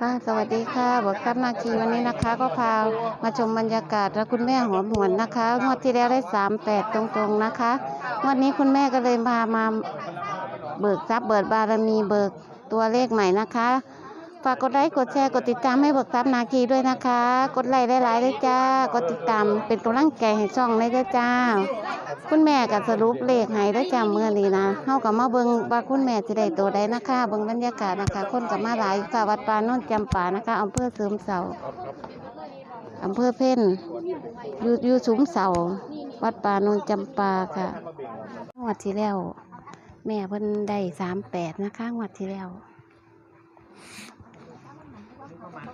ค่ะสวัสดีค่ะบอกกับนาคีวันนี้นะคะ ก็พามาชมบรรยากาศและคุณแม่หอมหวนนะคะงวดที่แล้วได้สามแปดตรงๆนะคะงวดนี้คุณแม่ก็เลยพามาเบิกทรัพย์เบิกบารมีเบิกตัวเลขใหม่นะคะ ฝากกดไลค์กดแชร์กดติดตามให้เบิกทรัพย์นาคีด้วยนะคะ กดไลค์หลายๆเลยจ้ากดติดตามเป็นกำลังใจให้ช่องเลยด้จ้า คุณแม่ก็สรุปเลขให้ได้จ้าเมื่อนี้นะเฮาก็มาเบิงว่าคุณแม่สิได้ตัวใดนะคะเบิงบรรยากาศนะคะ คนก็มาหลายค่ะวัดปานนนจำปานะคะอำเภอเสริมเสาอำเภอเพ่นอยู่อยู่สุมเสาวัดปานนนจำปาค่ะงวดที่แล้ว แม่เพิ่นได้สามแปดนะคะงวดที่แล้ว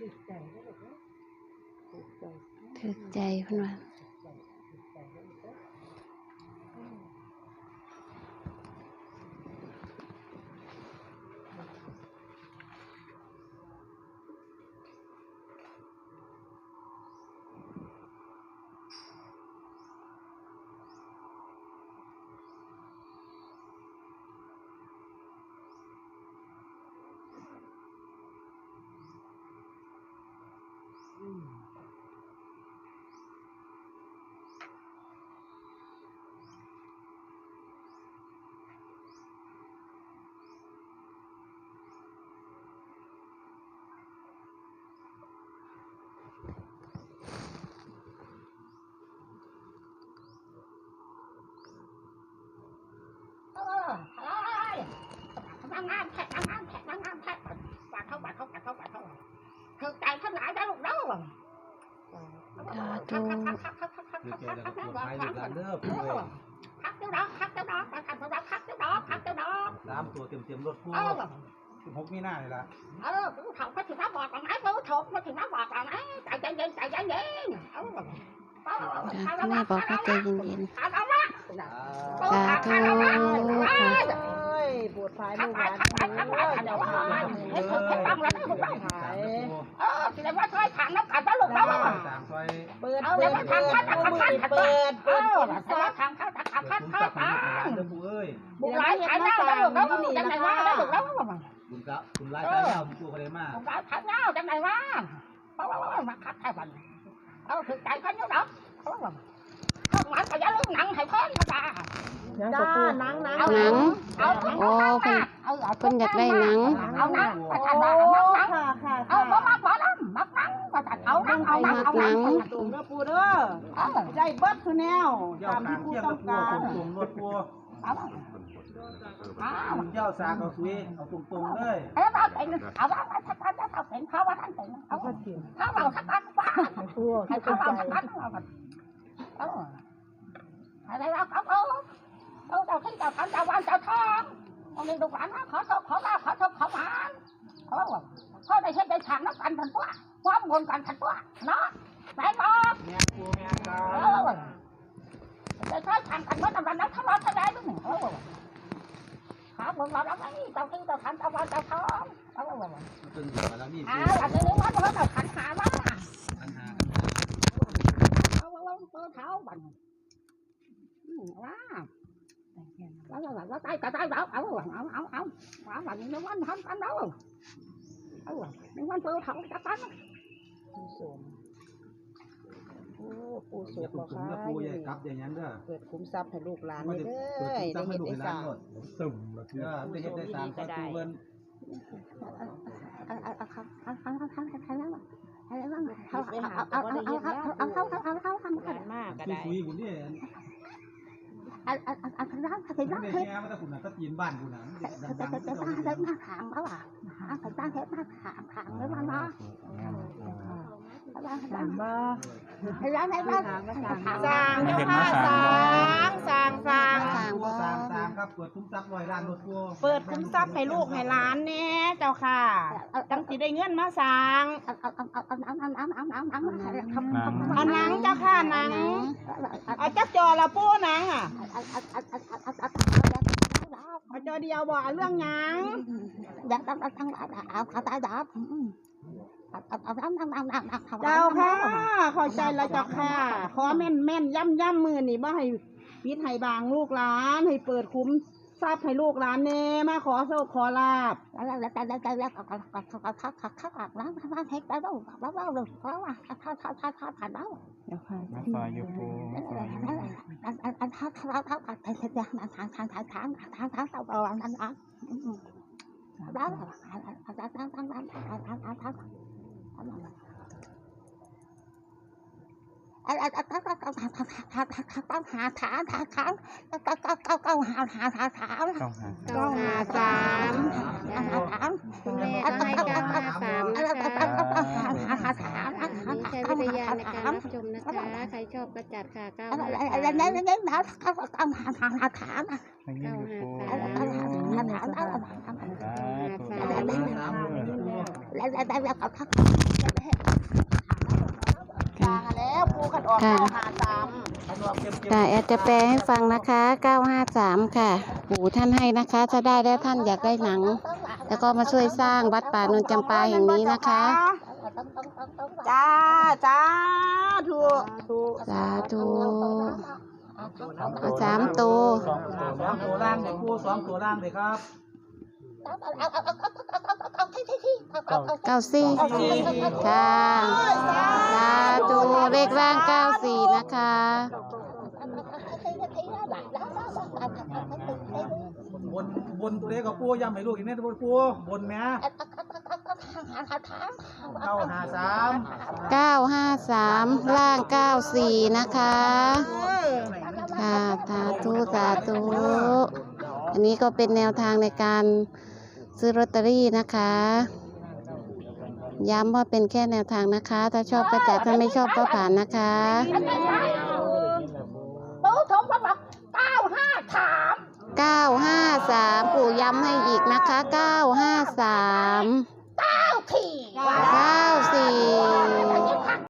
ถึกใจเพิ่นว่า เออเอ้ยทำงานแท็กทำงานแท็กทำงานแท็กปาดเข้าปาดเข้าปาดเข้าปาดเข้าถึงใจทั้งหลายได้ลูกเด้อ สาธุ คักคักคักคักคัก คือ คัก เจคัอกแต่คักตัวคักท้ายลูกหลานเด้อปู่เอ้ยคักเจ้าดอกคักเจ้าดอกคักเจ้าดอกคักเจ้าดอกคักเจ้าดอกสามตัวเต็มเต็มๆรถปู่เออสิบหกมีหน้าเลยล่ะเออกูถกมาถึงน้าบอกก่อนนะกูถกมาถึงน้าบอกก่อนนะใจเย็นๆใจเย็นๆเออจ้าคุณแม่บอกว่าใจเย็นขาดเอาละ ๆสาธุค่ะ เอ้ยปวดท้ายขัลูบกไปหลานขับไปขับไปขับไปเจ้าค่ะเฮ้ยถูกต้องแล้วถูกต้องสามตัวปู่เออแสดงว่าเคยผ่านน้ำกัดแล้วลูกแล้วสามซอยเปิดเอาเปิเดี๋ยดวมาเปิทำดข้าวตักเปิข้าวดตักเปิดเอเปิอดทำข้าวตักข้าวเปิข้าวดข้าวคุ้มข้าวกับตัลูกหลานเด้อปู่เอ้ยบุกหลายขายหน้าแล้วลูกแล้วจังไหนวะแล้วลูกแล้วบุญกะบุญไล่ตายยาวปู่ก็เลยมาบุกหลายขายหน้าจังไหนวะมาคัดไทยบันเอาถึงใจเขาเยอะดอกเขาบอกเขาหมายแต่ยาลูกหนังให้เพิ่มจ้าจ้าหนังหนังเอาหนังเอาโอ้เพิ่นเอาเอาเพิ่นอยากได้หนังเอาหนังโอ้เอาหนังเอาหนังค่ะค่ะเอาค่ะบ่มาบ่ลำมักหนังมาตัด เอานังเอาหนังเอาหนังเด้อปูเด้อใจเบิดคือแนวตามที่ปูต้องการตรงๆรถปูเอาเจ้าสากเอาสุยเอาตรงๆเลยเอ้ยเอาเป็นเอาว่าถ้าท่านจะเอาเป็นเขาว่าท่านเป็นเอาถ้าเราสักพักว่าปูให้ให้เขาเขาเอาสักพักเราเอออะไรเราเขาเขาเขาเจ้าที่เจ้าทำเจ้าวันเจ้าทองวันนี้ลูกหลานขอโทษขอลาขอโทษขอหวานเขาเขาได้เห็นได้ทางนักการพันตัว คความบนกันทันตัวเนาะไปบอกแม่ปูแม่ครัเอบอจะใช้ทำกันเมื่อตำรวจนั้นทำรถแสดงด้วยเออขาบนเราแล้วไอ้เจ้าที่เจ้าทันเจ้าวันเจ้าทองเออมันตึงหัวแล้วนี่อ้าปูวอันนี้ว่าเราขันหาว่าปัญหาเอาเอาเอาเท้าบันว้าแล้วแล้วแล้วตายตายแล้วเอาเอาเอาเอาว้าบันนี้วันทำกัน đâu เอานี่วันเปิดเขาจัดกันปูสมโอ้ปูสอย่ามปุ่บ่มค่ะแล้วปูอย่ากลับอย่างนั้นเด้อเกิดคุ้มทรัพย์ให้ลูกหลานมันนี่จะเด้เปิดอคุ้มได้ทรัพย์ให้เฮ็ดลูกได้ให้ร้าสร้านงหมดเออได้เฮ็ดได้สร้างก็ปูเพิ่นหลานมากก็คุยได้คุยคุณนี่ไม่ได้แง่มาแต่คุณน่ะ ถ้าจีนบ้านคุณน่ะดังๆที่เราถามบ่ Rồi đây ba สร้างเจ้าค่ะสร้างสร้างสร้างสร้างสร้างสร้างสร้างครับเปิดคุ้มทรัพย์ร้อยล้านรถปูเปิดคุ้มทรัพย์ให้ลูกให้หลานแน่เจ้าค่ะจังสิได้เงินมาสร้างเอาหนังเจ้าค่ะหนังเอาจักจอละปูหนังอะเอาจอเดียวบ่เอาเรื่องหยัง เจ้าค่ะเข้าใจแล้วเจ้าค่ะขอแม่นแม่นย่ำย่ำมือนี่บ่ให้ปิดให้บางลูกหลาน ให้เปิดคุ้มทรัพย์ให้ลูกหลานแน่มาขอโชคขอลาบเจ้าค่ะมาซอยอยู่ปูมาซอยอยู่เก้าหาสามคุณแม่ก็ให้เก้าห้าสามนะคะนี่ใช้วิทยาในการรับชมนะคะ ใครชอบก็จัดค่ะเก้าห้าสามให้อยู่ปูเก้าห้าสาม สาธุสามปูแล้วปูขัดออกค่ะเก้าหาสามให้รวมเก็บเก็บค่ะแอดจะแปลให้ฟังนะคะ 953 ค่ะปู่ท่านให้นะคะ ถ้าได้แล้วท่านอยากได้หนัง แล้วก็มาช่วยสร้างวัดป่านนจำปาแห่งนี้นะคะ จ้าจ้าถูกถูกสาธุเอาสามตัวสองตัวสองตัวล่างเด็กปูสองตัวล่างเด็กครับ เก้าสี่ค่ะสาธุเลขร่างเก้าสี่นะคะบนบนตัวเล็กกับปูย้ำให้ลูกอีกนิดบนปูบนแม่เก้าหาสามเก้าห้าสามล่างเก้าสี่นะคะค่ะสาธุสาธุอันนี้ก็เป็นแนวทางในการซื้อลอตเตอรี่นะคะ ย้ำว่าเป็นแค่แนวทางนะคะ ถ้าชอบก็จัดถ้าไม่ชอบก็ผ่านนะคะ ตู้ทมพระบอกเก้าห้าสามเก้าห้าสามปู่ย้ำให้อีกนะคะเก้าห้าสามเก้าขีด 94